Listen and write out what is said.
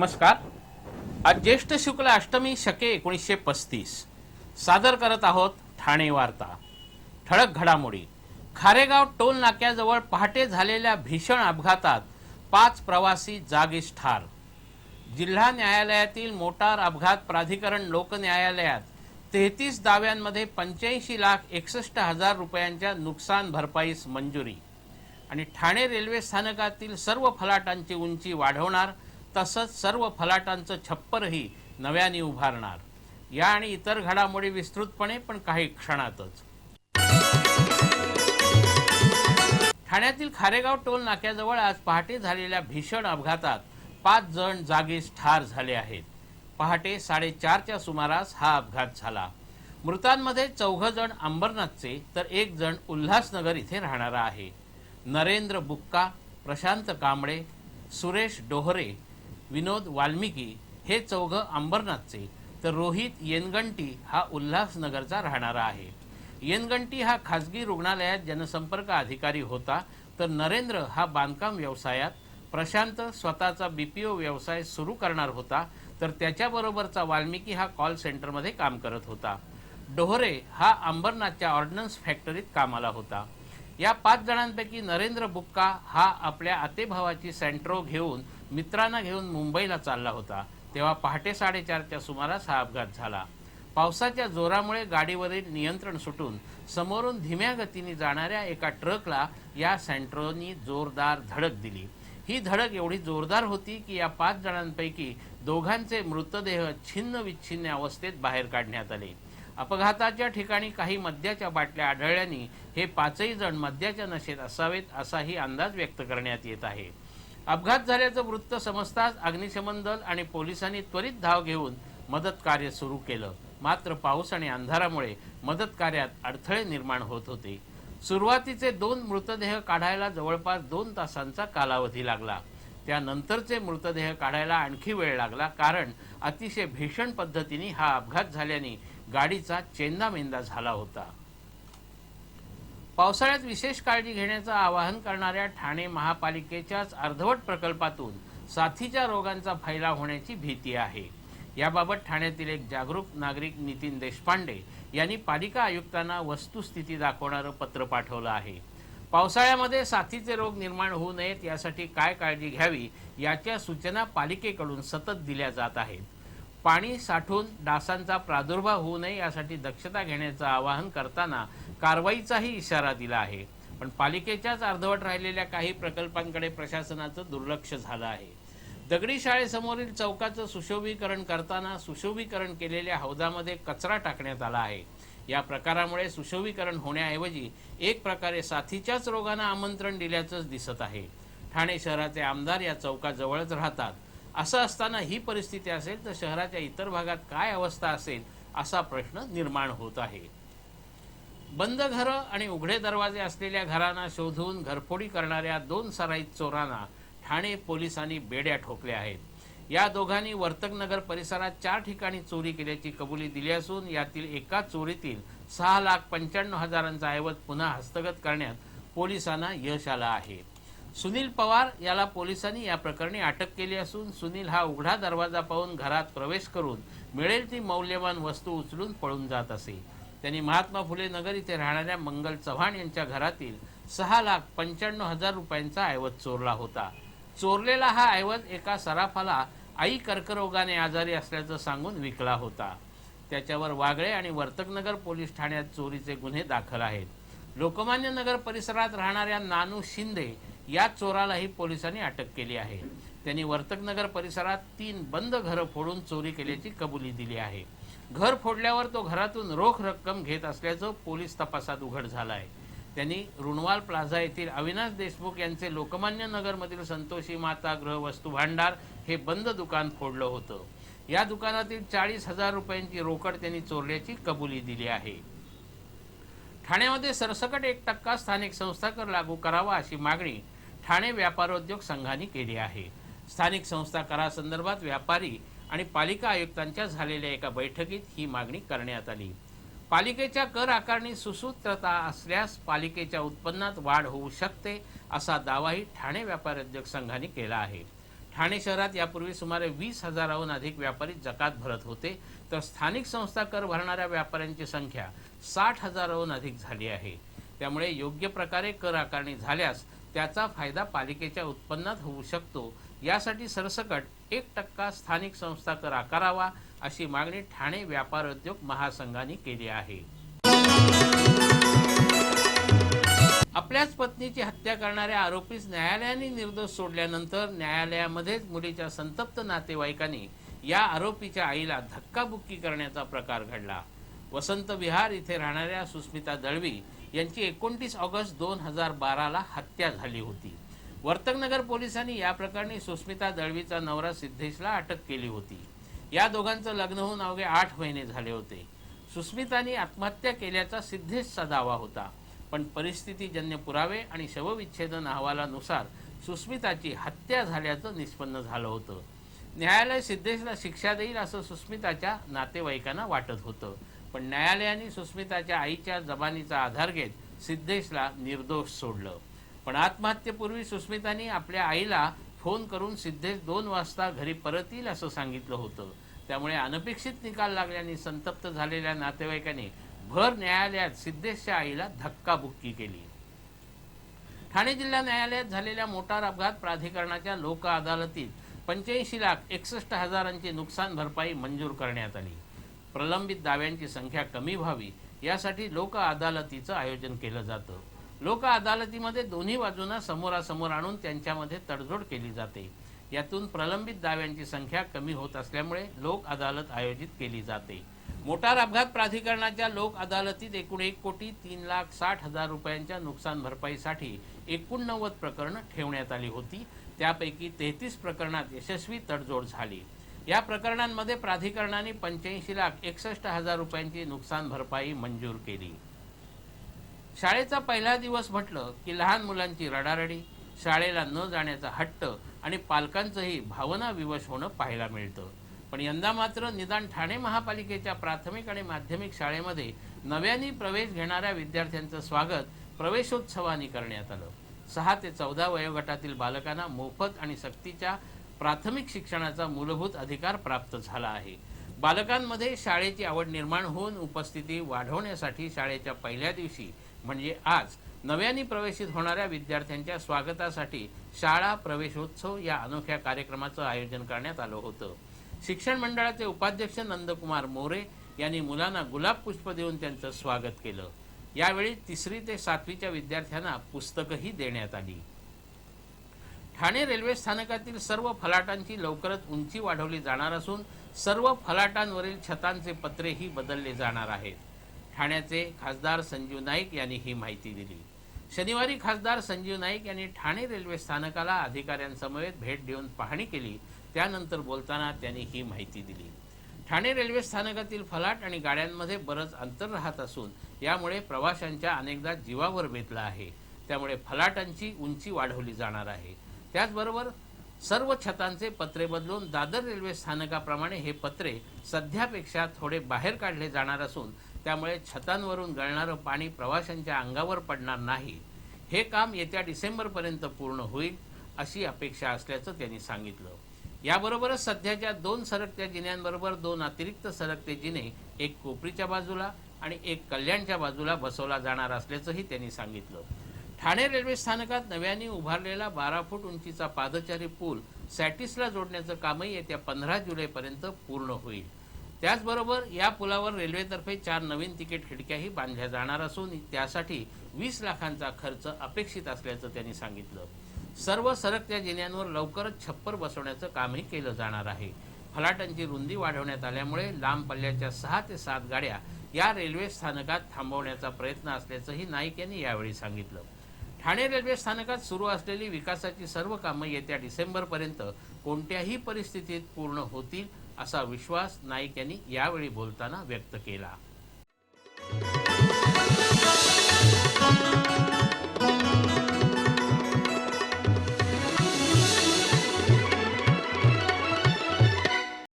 नमस्कार. आज ज्येष्ठ शुक्ल अष्टमी शके एकोणीसशे पस्तीस. सादर करत आहोत ठाणे वार्ता. ठळक घडामोडी. खारेगाव टोल नाक्याजवळ पहाटे झालेल्या भीषण अपघातात पाच प्रवासी जागीच ठार. जिल्हा न्यायालयातील मोटार अपघात प्राधिकरण लोक न्यायालयात तेहतीस दाव्यांमध्ये पंच्याऐंशी लाख एकसष्ट हजार रुपयांच्या नुकसान भरपाईस मंजुरी. आणि ठाणे रेल्वे स्थानकातील सर्व फलाटांची उंची वाढवणार तसंच सर्व फलाटांचं छप्परही नव्याने उभारणार. या आणि इतर घडामोडी विस्तृतपणे पण काही क्षणातच. ठाण्यातील खारेगाव टोल नाक्याजवळ आज पहाटे झालेल्या भीषण अपघातात पाच जण जागीच ठार झाले आहेत. पहाटे साडेचारच्या सुमारास हा अपघात झाला. मृतांमध्ये चौघ जण अंबरनाथचे तर एक जण उल्हासनगर इथे राहणारा आहे. नरेंद्र बुक्का प्रशांत कांबळे सुरेश डोहरे विनोद वाल्मिकी हे चौघं अंबरनाथचे तर रोहित येनगंटी हा उल्हासनगरचा राहणारा आहे. येनगंटी हा खाजगी रुग्णालयात जनसंपर्क अधिकारी होता तर नरेंद्र हा बांधकाम व्यवसायात प्रशांत स्वतःचा बी पी ओ व्यवसाय सुरू करणार होता तर त्याच्याबरोबरचा वाल्मिकी हा कॉल सेंटरमध्ये काम करत होता. डोहरे हा अंबरनाथच्या ऑर्डनन्स फॅक्टरीत कामाला होता. या पाच जणांपैकी नरेंद्र बुक्का हा आपल्या आतेभावाची सँट्रो घेऊन मित्रांना घेऊन मुंबईला चालला होता. तेव्हा पहाटे साडेचारच्या सुमारास हा अपघात झाला. पावसाच्या जोरामुळे गाडीवरील नियंत्रण सुटून समोरून धीम्या गतीने जाणाऱ्या एका ट्रकला या सँट्रोनी जोरदार धडक दिली. ही धडक एवढी जोरदार होती की या पाच जणांपैकी दोघांचे मृतदेह छिन्न विच्छिन्न अवस्थेत बाहेर काढण्यात आले. अपघाताच्या ठिकाणी काही मद्याच्या बाटल्या आढळल्याने हे पाचही जण मद्याच्या नशेत असावेत असाही अंदाज व्यक्त करण्यात येत आहे. अपघात झाल्याचं वृत्त समजताच अग्निशमन दल आणि पोलिसांनी त्वरित धाव घेऊन मदत कार्य सुरू केलं. मात्र पाऊस आणि अंधारामुळे मदत कार्यात अडथळे निर्माण होत होते. सुरुवातीचे दोन मृतदेह काढायला जवळपास दोन तासांचा कालावधी लागला. त्यानंतरचे मृतदेह काढायला आणखी वेळ लागला कारण अतिशय भीषण पद्धतीने हा अपघात झाल्याने गाडीचा चेंदामेंदा झाला होता. पावसाळ्यात विशेष काळजी घेण्याचं आवाहन करणाऱ्या ठाणे महापालिकेच्याच अर्धवट प्रकल्पातून साथीच्या रोगांचा फैलाव होण्याची भीती आहे. याबाबत ठाण्यातील एक जागरूक नागरिक नितीन देशपांडे यांनी पालिका आयुक्तांना वस्तुस्थिती दाखवणारं पत्र पाठवलं आहे. पावसाळ्यामध्ये साथीचे रोग निर्माण होऊ नयेत यासाठी काय काळजी घ्यावी याच्या सूचना पालिकेकडून सतत दिल्या जात आहेत. पाणी साठून डासांचा प्रादुर्भाव होऊ नये यासाठी दक्षता घेण्याचं आवाहन करताना कारवाईचाही इशारा दिला आहे. पण पालिकेच्याच अर्धवट राहिलेल्या काही प्रकल्पांकडे प्रशासनाचं दुर्लक्ष झालं आहे. दगडी शाळेसमोरील चौकाचं सुशोभीकरण करताना सुशोभीकरण केलेल्या हौदामध्ये कचरा टाकण्यात आला आहे. या प्रकारामुळे सुशोभीकरण होण्याऐवजी एक प्रकारे साथीच्याच रोगांना आमंत्रण दिल्याचंच दिसत आहे. ठाणे शहराचे आमदार या चौकाजवळच राहतात. असं असताना ही परिस्थिती असेल तर शहराच्या इतर भागात काय अवस्था असेल असा प्रश्न निर्माण होत आहे. बंद घरं आणि उघडे दरवाजे असलेल्या घरांना शोधून घरफोडी करणाऱ्या दोन सराईत चोरांना ठाणे पोलिसांनी बेड्या ठोकल्या आहेत. या दोघांनी वर्तकनगर परिसरात चार ठिकाणी चोरी केल्याची कबुली दिली असून यातील एका चोरीतील सहा लाख पंच्याण्णव हजारांचा ऐवज पुन्हा हस्तगत करण्यात पोलिसांना यश आलं आहे. सुनील पवार याला पोलिसांनी या प्रकरणी अटक केली असून सुनील हा उघडा दरवाजा पाहून घरात प्रवेश करून मिळेल ती मौल्यवान वस्तू उचलून पळून जात असे. त्यांनी महात्मा फुले नगर इथे राहणाऱ्या मंगल चव्हाण यांच्या घरातील सहा लाख पंच्याण्णव हजार रुपयांचा ऐवज चोरला होता. चोरलेला हा ऐवज एका सराफाला आई कर्करोगाने आजारी असल्याचं सांगून विकला होता. त्याच्यावर वागळे आणि वर्तकनगर पोलीस ठाण्यात चोरीचे गुन्हे दाखल आहेत. लोकमान्य नगर परिसरात राहणाऱ्या नानू शिंदे या चोरालाही पोलिसांनी अटक केली आहे. त्यांनी वर्तकनगर परिसरात तीन बंद घरं फोडून चोरी केल्याची कबुली दिली आहे. घर फोडल्यावर तो घरातून रोख रक्कम घेत असल्याचं पोलीस तपासात उघड झालं आहे त्यांनी रुणवाल प्लाझा येथील अविनाश देशमुख यांचे लोकमान्य नगरमधील संतोषी माता गृह वस्तू भांडार हे बंद दुकान फोडलं होतं. या दुकानातील चाळीस हजार रुपयांची रोकड त्यांनी चोरल्याची कबुली दिली आहे. ठाण्यामध्ये सरसकट एक टक्का स्थानिक संस्था कर लागू करावा अशी मागणी ठाणे व्यापारोद्योग संघाने केली आहे. स्थानिक संस्था करासंदर्भात व्यापारी आणि पालिका आयुक्तांच्या झालेल्या एका बैठकीत ही मागणी करण्यात आली. पालिकेच्या कर आकारणी सुसूत्रता असल्यास पालिकेच्या उत्पन्नात वाढ होऊ शकते असा दावाही ठाणे व्यापारी उद्योग संघाने केला आहे. ठाणे शहरात यापूर्वी सुमारे वीस हजाराहून अधिक व्यापारी जकात भरत होते तर स्थानिक संस्था कर भरणाऱ्या व्यापाऱ्यांची संख्या साठ हजाराहून अधिक झाली आहे. त्यामुळे योग्य प्रकारे कर आकारणी झाल्यास त्याचा फायदा पालिकेच्या उत्पन्नात होऊ शकतो. यासाठी सरसकट एक टक्का स्थानिक संस्था कर आकारावा अशी मागणी ठाणे व्यापार उद्योग महासंघाने केली आहे. आपल्याच पत्नीची हत्या करणाऱ्या आरोपीस न्यायालयाने निर्दोष सोडल्यानंतर न्यायालयामध्येच मुलीच्या संतप्त नातेवाईकांनी या आरोपीच्या आईला धक्काबुक्की करण्याचा प्रकार घडला. वसंत विहार इथे राहणाऱ्या सुस्मिता दळवी यांची एकोणतीस ऑगस्ट दोन हजार बाराला हत्या झाली होती. वर्तकनगर पोलिसांनी या प्रकरणी सुस्मिता दळवीचा नवरा सिद्धेशला अटक केली होती. या दोघांचं लग्न होऊन अवघे आठ महिने झाले होते. सुस्मितानी आत्महत्या केल्याचा सिद्धेशचा दावा होता. पण परिस्थितीजन्य पुरावे आणि शवविच्छेदन अहवालानुसार सुस्मिताची हत्या झाल्याचं निष्पन्न झालं होतं. न्यायालय सिद्धेशला शिक्षा देईल असं सुस्मिताच्या नातेवाईकांना वाटत होतं. पण न्यायालयाने सुस्मिताच्या आईच्या जबानीचा आधार घेत सिद्धेशला निर्दोष सोडलं. पण आत्महत्येपूर्वी सुस्मितानी आपल्या आईला फोन करून सिद्धेश दोन वाजता घरी परत येईल असं सांगितलं होतं. त्यामुळे अनपेक्षित निकाल लागल्याने संतप्त झालेल्या नातेवाईकांनी भर न्यायालयात सिद्धेशच्या आईला धक्काबुक्की केली. ठाणे जिल्हा न्यायालयात झालेल्या मोटार अपघात प्राधिकरणाच्या लोक अदालतीत पंच्याऐंशी लाख एकसष्ट हजारांची नुकसान भरपाई मंजूर करण्यात आली. प्रलंबित दाव्यांची संख्या कमी व्हावी यासाठी लोक अदालतीचं आयोजन केलं जातं. लोक अदालतीमध्ये दोन्ही बाजूंना समोरासमोर आणून त्यांच्यामध्ये तडजोड केली जाते. यातून प्रलंबित दाव्यांची संख्या कमी होत असल्यामुळे लोक अदालत आयोजित केली जाते. मोटार अपघात प्राधिकरणाच्या लोक अदालतीत एकूण एक कोटी तीन लाख साठ हजार रुपयांच्या नुकसान भरपाईसाठी एकोणनव्वद प्रकरणं ठेवण्यात आली होती. त्यापैकी तेहतीस प्रकरणात यशस्वी तडजोड झाली. या प्रकरणांमध्ये प्राधिकरणाने पंच्याऐंशी लाख एकसष्ट हजार रुपयांची नुकसान भरपाई मंजूर केली. शाळेचा पहिला दिवस म्हटलं की लहान मुलांची रडारडी शाळेला न जाण्याचा हट्ट आणि पालकांचंही भावना विवश होणं पाहायला मिळतं. पण यंदा मात्र निदान ठाणे महापालिकेच्या प्राथमिक आणि माध्यमिक शाळेमध्ये नव्याने प्रवेश घेणाऱ्या विद्यार्थ्यांचं स्वागत प्रवेशोत्सवाने करण्यात आलं. सहा ते चौदा वयोगटातील बालकांना मोफत आणि सक्तीच्या प्राथमिक शिक्षणाचा मूलभूत अधिकार प्राप्त झाला आहे. बालकांमध्ये शाळेची आवड निर्माण होऊन उपस्थिती वाढवण्यासाठी शाळेच्या पहिल्या दिवशी म्हणजे आज नव्याने प्रवेशित होणाऱ्या विद्यार्थ्यांच्या स्वागतासाठी शाळा प्रवेशोत्सव या अनोख्या कार्यक्रमाचं आयोजन करण्यात आलं होतं. शिक्षण मंडळाचे उपाध्यक्ष नंदकुमार मोरे यांनी मुलांना गुलाब पुष्प देऊन त्यांचं स्वागत केलं. यावेळी तिसरी ते सातवीच्या विद्यार्थ्यांना पुस्तकंही देण्यात आली. ठाणे रेल्वे स्थानकातील सर्व फलाटांची लवकरच उंची वाढवली जाणार असून सर्व फलाटांवरील छतांचे पत्रेही बदलले जाणार आहेत. ठाण्याचे खासदार संजीव नाईक यांनी ही माहिती दिली. शनिवारी खासदार संजीव नाईक यांनी ठाणे रेल्वे स्थानकाला अधिकाऱ्यांसमवेत भेट देऊन पाहणी केली. त्यानंतर बोलताना त्यांनी ही माहिती दिली. ठाणे रेल्वे स्थानकातील फलाट आणि गाड्यांमध्ये बरंच अंतर राहत असून यामुळे प्रवाशांच्या अनेकदा जीवावर बेतला आहे. त्यामुळे फलाटांची उंची वाढवली जाणार आहे. त्याचबरोबर सर्व छतांचे पत्रे बदलून दादर रेल्वे स्थानकाप्रमाणे हे पत्रे सध्यापेक्षा थोडे बाहेर काढले जाणार असून त्यामुळे छतांवरून गळणारं पाणी प्रवाशांच्या अंगावर पडणार नाही. हे काम येत्या डिसेंबरपर्यंत पूर्ण होईल अशी अपेक्षा असल्याचं त्यांनी सांगितलं. याबरोबरच सध्याच्या दोन सरकत्या जिन्यांबरोबर दोन अतिरिक्त सरकते जिने एक कोपरीच्या बाजूला आणि एक कल्याणच्या बाजूला बसवला जाणार असल्याचंही त्यांनी सांगितलं. ठाणे रेल्वे स्थानकात नव्याने उभारलेला बारा फूट उंचीचा पादचारी पूल सॅटिसला जोडण्याचं कामही येत्या पंधरा जुलैपर्यंत पूर्ण होईल. त्याचबरोबर या पुलावर रेल्वेतर्फे चार नवीन तिकीट खिडक्याही बांधल्या जाणार असून त्यासाठी वीस लाखांचा खर्च अपेक्षित असल्याचं त्यांनी सांगितलं. सर्व सरकत्या जिन्यांवर लवकरच छप्पर बसवण्याचं कामही केलं जाणार आहे. फलाटांची रुंदी वाढवण्यात आल्यामुळे लांब पल्ल्याच्या सहा ते सात गाड्या या रेल्वे स्थानकात थांबवण्याचा प्रयत्न असल्याचंही नाईक यांनी यावेळी सांगितलं. ठाणे रेल्वे स्थानकात सुरू असलेली विकासाची सर्व कामं येत्या डिसेंबरपर्यंत कोणत्याही परिस्थितीत पूर्ण होतील असा विश्वास नाईक यांनी यावेळी बोलताना व्यक्त केला.